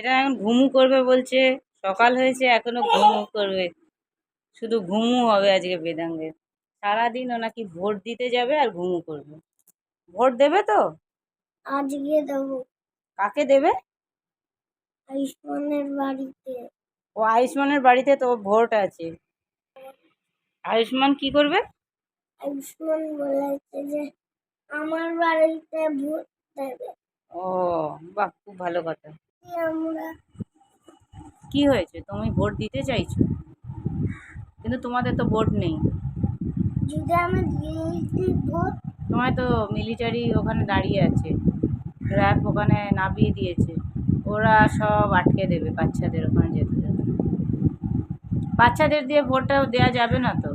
এটা এখন ঘুমু করবে বলছে। সকাল হয়েছে এখনও ঘুমু করবে। শুধু ঘুমু হবে আজকে বেদাঙ্গের সারাদিন ও নাকি ভোট দিতে যাবে আর ঘুমু করবে। ভোট দেবে তো? আজকে দেবো। কাকে দেবে? আয়ুষ্মানের বাড়িতে। ও আয়ুষ্মানের বাড়িতে তো ভোট আছে। আয়ুষ্মান কি করবে? আয়ুষ্মান বলেছে যে আমার বাড়িতে ভোট দেবে। ও বাহ খুব ভালো কথা। আমরা। কি হয়েছে? তুমি ভোট দিতে চাইছো? কিন্তু তোমাদের তো ভোট নেই। যদি আমি ভোট? তোমায় তো মিলিটারি ওখানে দাঁড়িয়ে আছে। র্যাব ওখানে নামিয়ে দিয়েছে। ওরা সব আটকে দেবে বাচ্চাদের ওখানে যেতে দেবে। বাচ্চাদের দিয়ে ভোটটা দেওয়া যাবে না তো।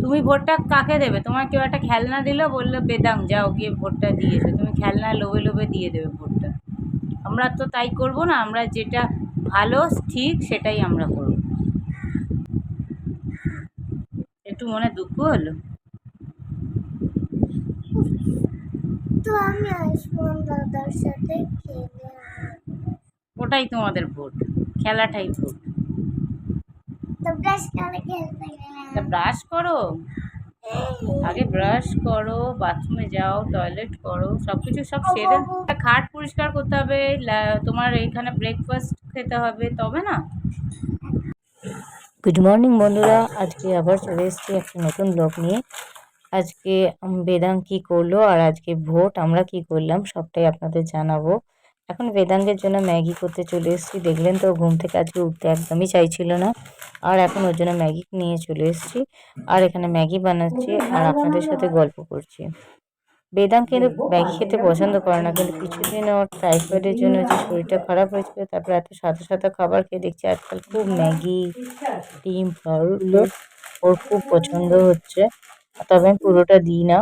তুমি ভোটটা কাকে দেবে? তোমার কেউ একটা খেলনা দিল বলল বেদাং যাও গিয়ে ভোটটা দিয়ে এসো। তুমি খেলনা লোভে লোভে দিয়ে দেবে ভোটটা। আমরা তো তাই করব না আমরা যেটা ভালো ঠিক সেটাই আমরা করব। একটু মনে দুঃখ হলো? তো আমি আয়ুষ্মান দাদার সাথে খেলে ওটাই তোমাদের ভোট খেলাটাই ভোট। করে ব্রাশ করো। আগে ব্রাশ করো বাথরুমে যাও টয়লেট করো সব কিছু সব সেরে খাট পরিষ্কার করতে হবে তোমার এখানে ব্রেকফাস্ট খেতে হবে তবে না? গুড মর্নিং বন্ধুরা। আজকে আবার চলে এসেছি একটা নতুন ব্লগ নিয়ে। আজকে বেদাং কি করল আর আজকে ভোট আমরা কি করলাম সবটাই আপনাদের জানাব। এখন বেদাঙ্গের জন্য ম্যাগি করতে চলে এসেছি। দেখলেন তো, ঘুম থেকে আজকে উঠতে একদমই চাইছিল না। আর এখন ওর জন্য ম্যাগি নিয়ে চলে এসেছি। আর এখানে ম্যাগি বানাচ্ছি আর আপনাদের সাথে গল্প করছি। বেদাং কিন্তু ম্যাগি খেতে পছন্দ করে না, কিন্তু কিছুদিন ওর টাইফয়েডের জন্য যে শরীরটা খারাপ হয়েছিল, তারপরে এত সাদা সাদা খাবার খেয়ে দেখছি আজকাল খুব ম্যাগি, ডিম পাউরুট ওর খুব পছন্দ হচ্ছে। তবে আমি পুরোটা দিই না,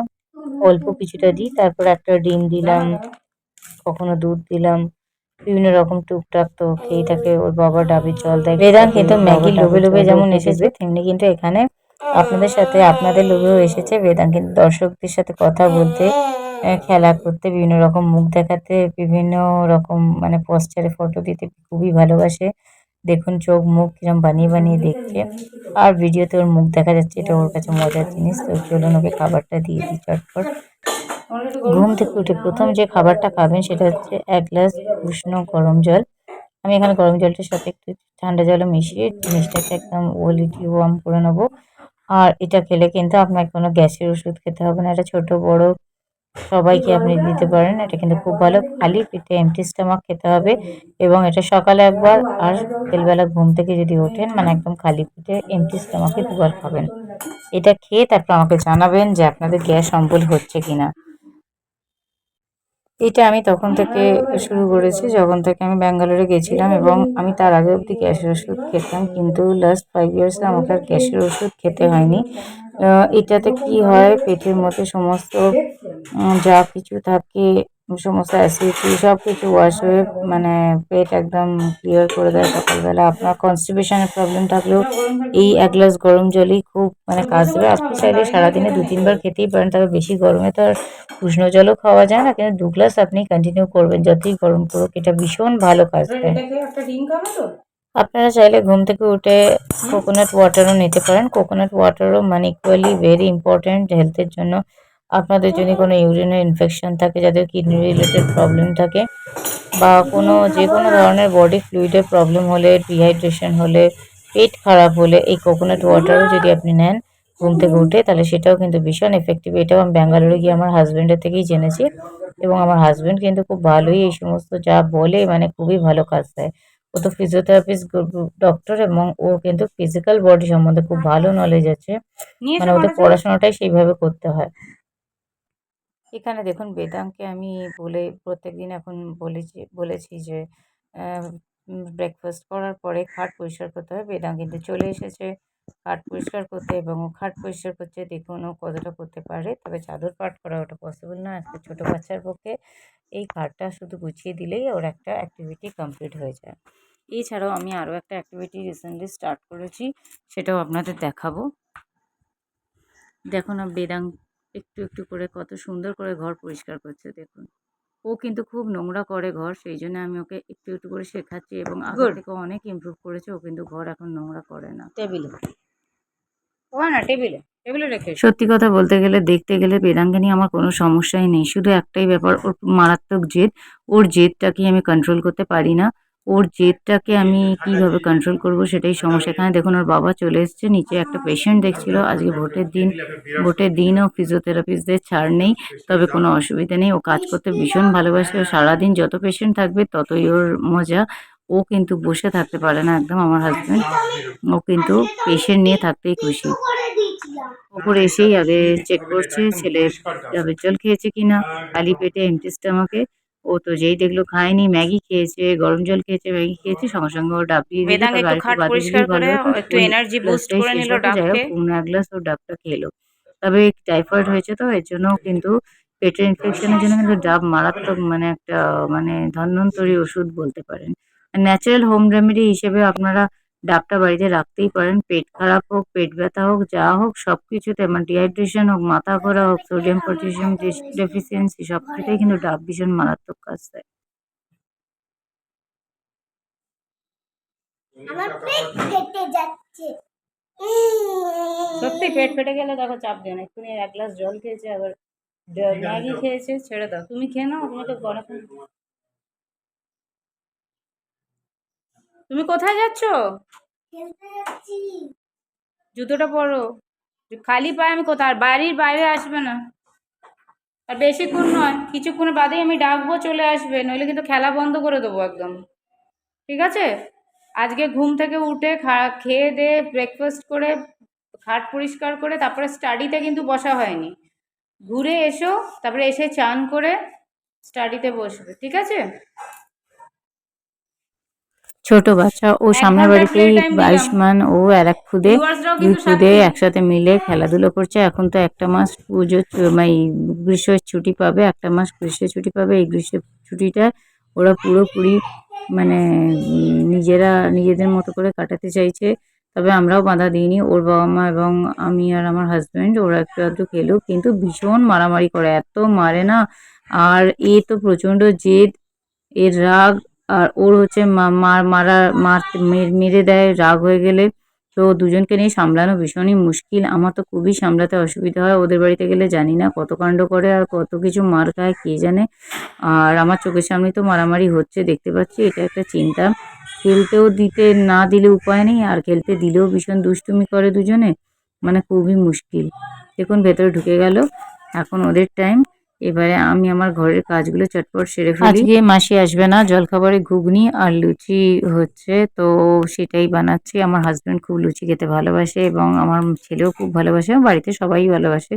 অল্প কিছুটা দিই, তারপর একটা ডিম দিলাম কখনো দুধ দিলাম। বিভিন্ন রকম টুকটাক তো খেয়ে থাকে ওর বাবা ডাবের জল দেয়। বেদান কিন্তু ম্যাগি লোভে লোভে যেমন এসেছে তেমনি কিন্তু এখানে আপনাদের সাথে আপনাদের লোভেও এসেছে। বেদান কিন্তু দর্শকদের সাথে কথা বলতে খেলা করতে বিভিন্ন রকম মুখ দেখাতে বিভিন্ন রকম মানে পোস্টারে ফটো দিতে খুবই ভালোবাসে। দেখুন চোখ মুখ কিরম বানিয়ে বানিয়ে দেখছে। আর ভিডিওতে ওর মুখ দেখা যাচ্ছে এটা ওর কাছে মজার জিনিস। তো চলুন ওকে খাবারটা দিয়ে দিই চটপট। ঘুম থেকে উঠে প্রথম যে খাবারটা খাবেন সেটা হচ্ছে এক গ্লাস উষ্ণ গরম জল। আমি এখানে গরম জলটার সাথে একটু ঠান্ডা জলও মিশিয়ে জিনিসটাকে একদম ওলিটি ওয়ার্ম করে নেব। আর এটা খেলে কিন্তু আপনার কোনো গ্যাসের ওষুধ খেতে হবে না। এটা ছোট, বড় সবাইকে আপনি দিতে পারেন। এটা কিন্তু খুব ভালো। খালি পেটে এমটি স্টমাক খেতে হবে এবং এটা সকালে একবার আর বিকেলবেলা ঘুম থেকে যদি ওঠেন মানে একদম খালি পেটে এমটি স্টমাকে দুবার খাবেন। এটা খেয়ে তারপর আমাকে জানাবেন যে আপনাদের গ্যাস অম্বল হচ্ছে কিনা। এটা আমি তখন থেকে শুরু করেছি, যখন থেকে আমি ব্যাঙ্গালোরে গেছিলাম এবং আমি তার আগে অব্দি গ্যাসের ওষুধ খেতাম, কিন্তু লাস্ট ফাইভ ইয়ার্সে আমাকে আর গ্যাসের ওষুধ খেতে হয়নি। এটাতে কি হয়, পেটের মধ্যে সমস্ত যা কিছু থাকে সমস্ত অ্যাসিডিটি সব কিছু ওয়াশ হয়ে মানে পেট একদম ক্লিয়ার করে দেয় সকালবেলা। আপনার কনস্টিপেশনের প্রবলেম থাকলেও এই এক গ্লাস গরম জলই খুব মানে কাজ দেবে। আপনি চাইলে সারাদিনে দু তিনবার খেতেই পারেন তবে বেশি গরমে তো আর উষ্ণ জলও খাওয়া যায় না কিন্তু দু গ্লাস আপনি কন্টিনিউ করবেন যতই গরম করুক এটা ভীষণ ভালো কাজ দেয়। আপনারা চাইলে ঘুম থেকে উঠে কোকোনাট ওয়াটারও নিতে পারেন। কোকোনাট ওয়াটারও মানে ইকুয়ালি ভেরি ইম্পর্ট্যান্ট হেলথের জন্য। আপনাদের যদি কোনো ইউরিনের ইনফেকশন থাকে যাদের কিডনি রিলেটেড প্রবলেম থাকে বা কোনো যে কোনো ধরনের বডি ফ্লুইডের প্রবলেম হলে ডিহাইড্রেশন হলে পেট খারাপ হলে এই কোকোনাট ওয়াটারও যদি আপনি নেন ঘুম থেকে উঠে তাহলে সেটাও কিন্তু ভীষণ এফেক্টিভ এটাও আমি ব্যাঙ্গালোরে গিয়ে আমার হাজব্যান্ডের থেকেই জেনেছি এবং আমার হাজব্যান্ড কিন্তু খুব ভালোই এই সমস্ত যা বলে মানে খুবই ভালো কাজ দেয়। ও তো ফিজিওথেরাপিস্ট ডক্টর এবং ওর কিন্তু ফিজিক্যাল বডি সম্বন্ধে খুব ভালো নলেজ আছে। মানে ওদের পড়াশোনাটাই সেইভাবে করতে হয়। এখানে দেখুন বেদাংকে আমি বলে প্রত্যেকদিন এখন বলেছি বলেছি যে ব্রেকফাস্ট করার পরে খাট পরিষ্কার করতে হবে। বেদাং কিন্তু চলে এসেছে খাট পরিষ্কার করতে এবং ও খাট পরিষ্কার করছে দেখুন ও কতটা করতে পারে। তবে চাদর পাট করা ওটা পসিবল না। আজকে ছোটো বাচ্চার পক্ষে এই খাটটা শুধু গুছিয়ে দিলেই ওর একটা অ্যাক্টিভিটি কমপ্লিট হয়ে যায়। এছাড়াও আমি আরও একটা অ্যাক্টিভিটি রিসেন্টলি স্টার্ট করেছি, সেটাও আপনাদের দেখাবো। দেখুন বেদাং একটু একটু করে কত সুন্দর করে ঘর পরিষ্কার করছে দেখুন। ও কিন্তু খুব নোংরা করে ঘর সেই জন্য আমি ওকে একটু একটু করে শেখাচ্ছি এবং আগের থেকে অনেক ইমপ্রুভ করেছে ও কিন্তু ঘর এখন নোংরা করে না। টেবিলে ওখানে না টেবিলে টেবিলে রেখে সত্যি কথা বলতে গেলে দেখতে গেলে বেদাঙ্গে নিয়ে আমার কোনো সমস্যাই নেই। শুধু একটাই ব্যাপার ওর মারাত্মক জেদ ওর জেদটাকে আমি কন্ট্রোল করতে পারি না? ওর জেদটাকে আমি কীভাবে কন্ট্রোল করব সেটাই সমস্যা। এখানে দেখুন ওর বাবা চলে এসেছে নিচে একটা পেশেন্ট দেখছিল। আজকে ভোটের দিন ভোটের দিনও ফিজিওথেরাপিস্টদের ছাড় নেই তবে কোনো অসুবিধা নেই। ও কাজ করতে ভীষণ ভালোবাসে। ও সারাদিন যত পেশেন্ট থাকবে ততই ওর মজা। ও কিন্তু বসে থাকতে পারে না একদম আমার হাজব্যান্ড ও কিন্তু পেশেন্ট নিয়ে থাকতেই খুশি। ওপরে এসেই আগে চেক করছে ছেলে ডাবের জল খেয়েছে কিনা খালি পেটে এমটি স্টামাকে ও তো যেই দেখল খায়নি ম্যাগি খেয়েছে গরম জল খেয়েছে ম্যাগি খেয়েছে সঙ্গে সঙ্গে ও ডাব দিয়ে দিল একটু খাট পরিষ্কার করে একটু এনার্জি বুস্ট করে নিল ডাবকে। পূর্ণ এক গ্লাস ও ডাবটা খেলো। তবে টাইফয়েড হয়েছে তো এর জন্য কিন্তু পেটের ইনফেকশনের জন্য কিন্তু ডাব মারাত্মক মানে একটা মানে ধন্বন্তরী ওষুধ বলতে পারেন। ন্যাচারাল হোম রেমেডি হিসেবে আপনারা ডাবটা বাড়িতে রাখতেই পারেন। পেট খারাপ হোক পেট ব্যথা হোক যা হোক সব কিছুতে মানে ডিহাইড্রেশন হোক মাথা ঘোরা হোক সোডিয়াম পটাশিয়াম ডেফিসিয়েন্সি সব কিছুতেই কিন্তু ডাব ভীষণ মারাত্মক কাজ দেয়। আমার পেট ফেটে যাচ্ছে। সত্যি পেট ফেটে গেলে দেখো চাপ দেয় না। এক্ষুনি এক গ্লাস জল খেয়েছে আবার ম্যাগি খেয়েছে ছেড়ে দাও। তুমি খেয়ে নাও তুমি তো গরম তুমি কোথায় যাচ্ছ? জুতোটা পরো। খালি পায়ে আমি কোথায়? আর বাড়ির বাইরে আসবে না। আর বেশিক্ষণ নয় কিছুক্ষণ বাদেই আমি ডাকবো চলে আসবে। নইলে কিন্তু খেলা বন্ধ করে দেবো একদম। ঠিক আছে? আজকে ঘুম থেকে উঠে খেয়ে দিয়ে ব্রেকফাস্ট করে খাট পরিষ্কার করে তারপরে স্টাডিতে কিন্তু বসা হয়নি। ঘুরে এসো তারপরে এসে চান করে স্টাডিতে বসবে। ঠিক আছে? ছোট বাচ্চা ও সামনের বাড়িতেই playtime আয়ুষ্মান ও আর এক খুদে। দুই খুদে একসাথে মিলে খেলাধুলো করছে। এখন তো একটা মাস পুজো মানে গ্রীষ্মের ছুটি পাবে একটা মাস গ্রীষ্মের ছুটি পাবে। এই গ্রীষ্মের ছুটিটা ওরা পুরোপুরি মানে নিজেরা নিজেদের মতো করে কাটাতে চাইছে। তবে আমরাও বাধা দিইনি। ওর বাবা মা এবং আমি আর আমার হাজব্যান্ড ওরা একটু আধটু খেলো কিন্তু ভীষণ মারামারি করে। এত মারে না। আর এ তো প্রচণ্ড জেদ এর রাগ আর ওর হচ্ছে মারা মার মেরে দেয়, রাগ হয়ে গেলে। তো দুজনকে নিয়ে সামলানো ভীষণই মুশকিল। আমার তো খুবই সামলাতে অসুবিধা হয়। ওদের বাড়িতে গেলে জানি না কত কাণ্ড করে আর কত কিছু মার খায়, কে জানে। আর আমার চোখের সামনে তো মারামারি হচ্ছে, দেখতে পাচ্ছি। এটা একটা চিন্তা। খেলতেও দিতে না দিলে উপায় নেই আর খেলতে দিলেও ভীষণ দুষ্টুমি করে দুজনে। মানে খুবই মুশকিল। দেখুন, ভেতরে ঢুকে গেল। এখন ওদের টাইম এবারে আমি আমার ঘরের কাজগুলো চটপট সেরে ফেলি। আজকে মাসি আসবে না, জলখাবারে ঘুগনি আর লুচি হচ্ছে, তো সেটাই বানাচ্ছি। আমার হাজব্যান্ড খুব লুচি খেতে ভালোবাসে এবং আমার ছেলেও খুব ভালোবাসে বাড়িতে সবাই ভালোবাসে।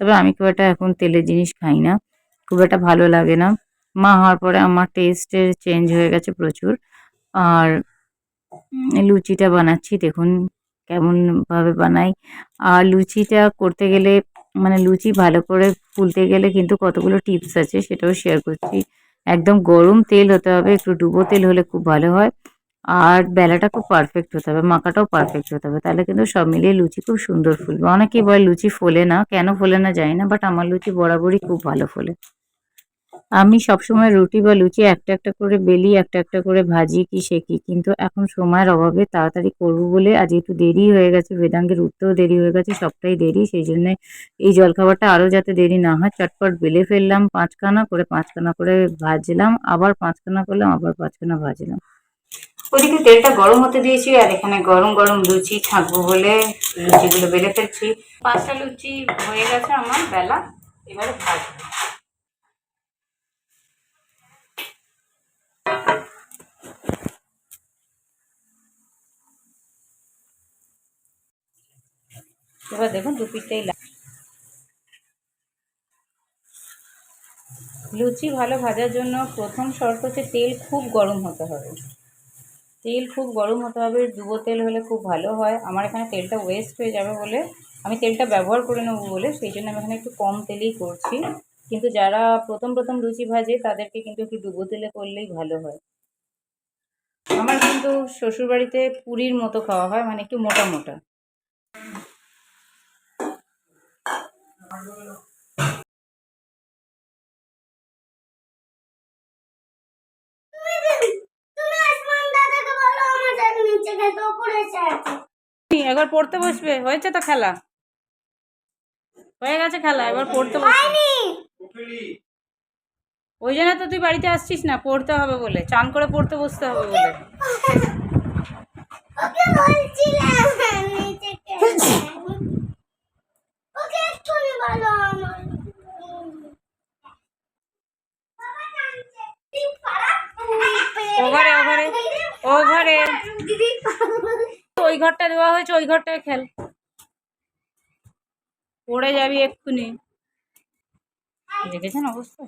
তবে আমি খুব একটা এখন তেলের জিনিস খাই না, খুব একটা ভালো লাগে না। মা হওয়ার পরে আমার টেস্টের চেঞ্জ হয়ে গেছে প্রচুর। আর লুচিটা বানাচ্ছি, দেখুন কেমন ভাবে বানাই। আর লুচিটা করতে গেলে মানে লুচি ভালো করে ফুলতে গেলে কিন্তু কতগুলো টিপস আছে সেটাও শেয়ার করছি। একদম গরম তেল হতে হবে, একটু ডুবো তেল হলে খুব ভালো হয়। আর বেলাটা খুব পারফেক্ট হতে হবে, মাখাটাও পারফেক্ট হতে হবে। তাহলে কিন্তু সব মিলিয়ে লুচি খুব সুন্দর ফুলবে। অনেকেই বলে লুচি ফোলে না, কেন ফোলে না জানি না বাট আমার লুচি বরাবরই খুব ভালো ফোলে। আমি সবসময় রুটি বা লুচি একটা একটা করে বেলি, একটা একটা করে ভাজি কি শেখি কিন্তু এখন সময়ের অভাবে তাড়াতাড়ি করব বলে আজ একটু দেরি হয়ে গেছে, বেদাঙ্গের উঠতেও দেরি হয়ে গেছে, সবটাই দেরি, সেই জন্য এই জলখাবারটা আরও যাতে দেরি না হয়, চটপট বেলে ফেললাম, পাঁচখানা করে পাঁচখানা করে ভাজলাম, আবার পাঁচখানা করলাম, আবার পাঁচখানা ভাজলাম। ওদিকে তেলটা গরম হতে দিয়েছি আর এখানে গরম গরম লুচি থাকব বলে লুচিগুলো বেলে ফেলছি। পাঁচটা লুচি হয়ে গেছে আমার বেলা, এবারে ভাজবো। এবার দেখুন দু পিঠটাই লাগ- লুচি ভালো ভাজার জন্য প্রথম শর্ত হচ্ছে তেল খুব গরম হতে হবে। তেল খুব গরম হতে হবে, ডুবো তেল হলে খুব ভালো হয়। আমার এখানে তেলটা ওয়েস্ট হয়ে যাবে বলে আমি তেলটা ব্যবহার করে নেব বলে সেই জন্য আমি এখানে একটু কম তেলেই করছি। কিন্তু যারা প্রথম প্রথম লুচি ভাজে তাদেরকে কিন্তু একটু ডুবো তেলে করলেই ভালো হয়। আমার কিন্তু শ্বশুরবাড়িতে পুরীর মতো খাওয়া হয় মানে একটু মোটা মোটা। এবার পড়তে বসবে? হয়েছে তো খেলা? হয়ে গেছে খেলা এবার পড়তে বসবে। ওই জন্য তো তুই বাড়িতে আসছিস না পড়তে হবে বলে। চান করে পড়তে বসতে হবে বলে। এক্ষুনি বলো আমার বাবা কাঁদছে। তুই পারা? ও ঘরে ও ঘরে ও ঘরে দিদি পাগল। ওই ঘরটা দেওয়া হয়েছে, ওই ঘরটায় খেল পড়ে যাবি এক্ষুনি দেখেছেন অবস্থা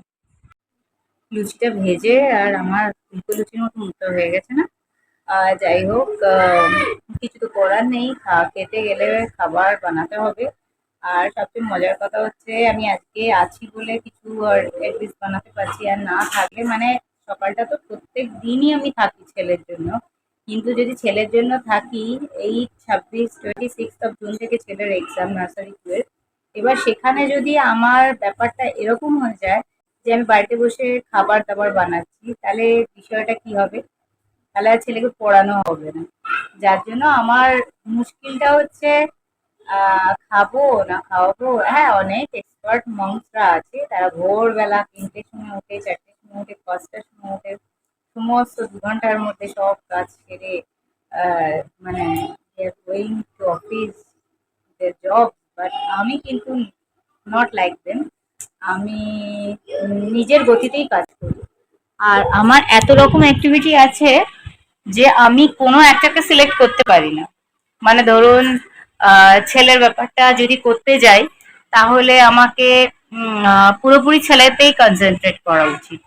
লুচিটা ভেজে আর আমার ফুলকো লুচির মতো মুখটা হয়ে গেছে না আর যাই হোক কিছু তো করার নেই খেতে গেলে খাবার বানাতে হবে আর সবচেয়ে মজার কথা হচ্ছে, আমি আজকে আছি বলে কিছু আর এডভিস বানাতে পারছি আর না থাকলে মানে সকালটা তো প্রত্যেক দিনই আমি থাকি ছেলের জন্য। কিন্তু যদি ছেলের জন্য থাকি, এই ছাব্বিশ টোয়েন্টি সিক্স অফ জুন থেকে ছেলের এক্সাম নার্সারি টুয়েলভ এবার সেখানে যদি আমার ব্যাপারটা এরকম হয়ে যায় যে আমি বাড়িতে বসে খাবার দাবার বানাচ্ছি, তাহলে বিষয়টা কি হবে? তাহলে ছেলেকে পড়ানো হবে না। যার জন্য আমার মুশকিলটা হচ্ছে খাব, না খাওয়াবো। হ্যাঁ অনেক এক্সপার্ট মংসরা আছে। তারা ভোরবেলা তিনটের সময় উঠে, চারটের সময় উঠে, পাঁচটার সময় উঠে, সমস্ত দু ঘণ্টার মধ্যে সব কাজ সেরে মানে going to office job but আমি কিন্তু নট লাইক দেম আমি নিজের গতিতেই কাজ করি। আর আমার এত রকম অ্যাক্টিভিটি আছে যে আমি কোনো একটাকে সিলেক্ট করতে পারি না। মানে ধরুন ছেলের ব্যাপারটা যদি করতে যাই, তাহলে আমাকে পুরোপুরি ছেলেতেই কনসেন্ট্রেট করা উচিত।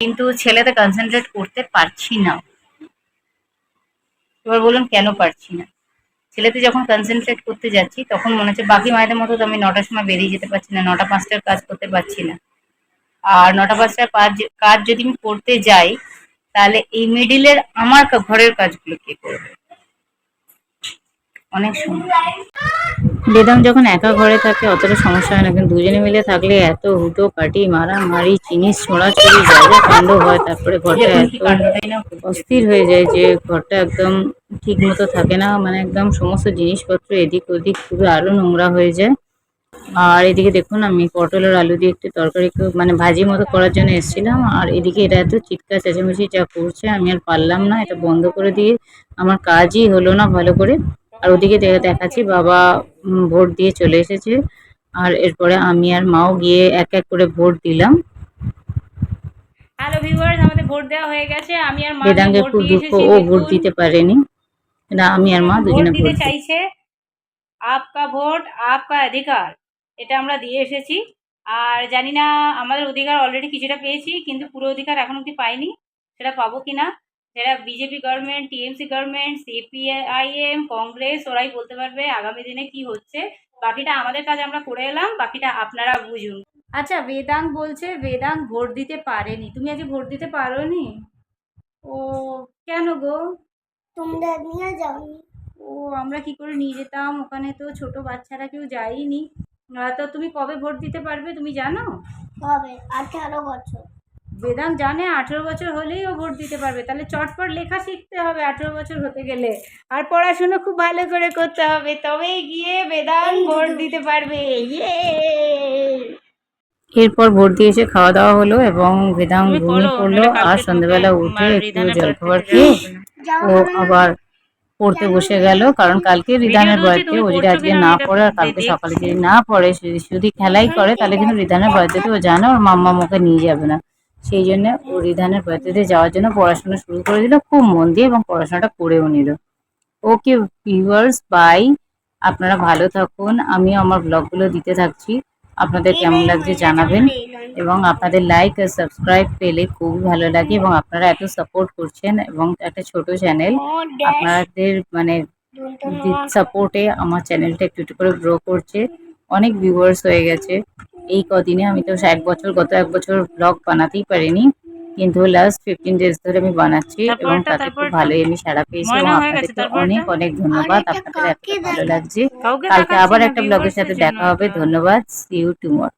কিন্তু ছেলেতে কনসেন্ট্রেট করতে পারছি না। এবার বলুন, কেন পারছি না? ছেলেতে যখন কনসেন্ট্রেট করতে যাচ্ছি, তখন মনে হচ্ছে, বাকি মায়েদের মতো তো আমি নটার সময় বেরিয়ে যেতে পারছি না, নটা পাঁচটার কাজ করতে পারছি না। আর নটা পাঁচটার কাজ কাজ যদি আমি করতে যাই, তাহলে এই মিডিলের আমার ঘরের কাজগুলো কে করবে? অনেক সময়। বেদাম যখন একা ঘরে থাকে অতটা সমস্যা হয় না। কিন্তু দুজনে মিলে থাকলে এত হুটো পাটি মারামারি জিনিস ছোড়াছড়ি জায়গা কাণ্ড হয়। তারপরে ঘরটা এত অস্থির হয়ে যায় যে ঘরটা একদম ঠিক মতো থাকে না। মানে একদম সমস্ত জিনিসপত্র এদিক ওদিক পুরো আরও নোংরা হয়ে যায়। আর এদিকে দেখুন আমি পটল আর আলু দিয়ে একটু তরকারি মানে ভাজি মতো করার জন্য এসেছিলাম। আর এদিকে এটা এত চিৎকার চেঁচামেচি যা করছে আমি আর পারলাম না। এটা বন্ধ করে দিয়ে আমার কাজই হলো না ভালো করে। আর ওদিকে দেখাচ্ছি বাবা ভোট দিয়ে চলে এসেছে। আর এরপরে আমি আর মাও গিয়ে এক এক করে ভোট দিলাম। হ্যালো ভিউয়ার্স আমাদের ভোট দেওয়া হয়ে গেছে। আমি আর মা বেদাঙ্গের খুব দুঃখ ও ভোট দিতে পারেনি। না আমি আর মা দুজনে ভোট দিতে চাইছে। আপকা ভোট আপকা অধিকার। এটা আমরা দিয়ে এসেছি। আর জানি না আমাদের অধিকার অলরেডি কিছুটা পেয়েছি কিন্তু পুরো অধিকার এখন অব্দি পাইনি। সেটা পাবো কি না সেটা BJP government TMC government CPIM Congress ওরাই বলতে পারবে আগামী দিনে কি হচ্ছে। বাকিটা আমাদের কাজ আমরা করে এলাম বাকিটা আপনারা বুঝুন। আচ্ছা বেদাং বলছে বেদাং ভোট দিতে পারেনি। তুমি আজকে ভোট দিতে পারোনি? ও কেন গো? তোমরা নিয়ে যাওনি ও আমরা কি করে নিয়ে যেতাম? ওখানে তো ছোট বাচ্চারা কেউ যায়নি। তো তুমি কবে ভোট দিতে পারবে তুমি জানো? হবে আঠারো বছর। বেদাং জানে আঠেরো বছর হলেই ও ভোট দিতে পারবে তাহলে চটপট লেখা শিখতে হবে আঠেরো বছর হতে গেলে। আর পড়াশুনো খুব ভালো করে করতে হবে তবেই গিয়ে বেদাং ভোট দিতে পারবে। ইয়ে! এরপর ভোট দিয়ে এসে খাওয়া দাওয়া হলো এবং বেদাং তুমি ঘুমিয়ে পড়ল আর সন্ধ্যেবেলা উঠে একটু জলখাবার খেয়ে ও আবার পড়তে বসে গেল কারণ কালকে রিধানের তুমি ও যদি আজকে না পড়ে আর কালকে সকালে যদি না পড়ে শুধু খেলাই করে তাহলে কিন্তু রিদানের বাড়িতে ও জানে ওর মাম্মা মুখে নিয়ে যাবে না। সেই জন্য ও রিদানের বাড়িতে যাওয়ার জন্য পড়াশোনা শুরু করে দিল খুব মন দিয়ে এবং পড়াশোনাটা করেও নিল। ওকে ভিউয়ার্স বাই আপনারা ভালো থাকুন। আমিও আমার ব্লগগুলো দিতে থাকছি। আপনাদের কেমন লাগছে জানাবেন। এবং আপনাদের লাইক আর সাবস্ক্রাইব পেলে খুবই ভালো লাগে এবং আপনারা এত সাপোর্ট করছেন এবং একটা ছোট চ্যানেল আপনাদের মানে সাপোর্টে আমার চ্যানেলটা একটু একটু করে গ্রো করছে। অনেক ভিউয়ার্স হয়ে গেছে। এই কদিনে আমি তো এক বছর গত এক বছর ব্লগ বানাতেই পারিনি। কিন্তু লাস্ট ফিফটিন ডেজ ধরে আমি বানাচ্ছি এবং তাতে খুব ভালোই আমি সাড়া পেয়েছি এবং আপনাদেরকে অনেক অনেক ধন্যবাদ। আপনাদের এত ভালো লাগছে। কালকে আবার একটা ব্লগের সাথে দেখা হবে। ধন্যবাদ। C you tomorrow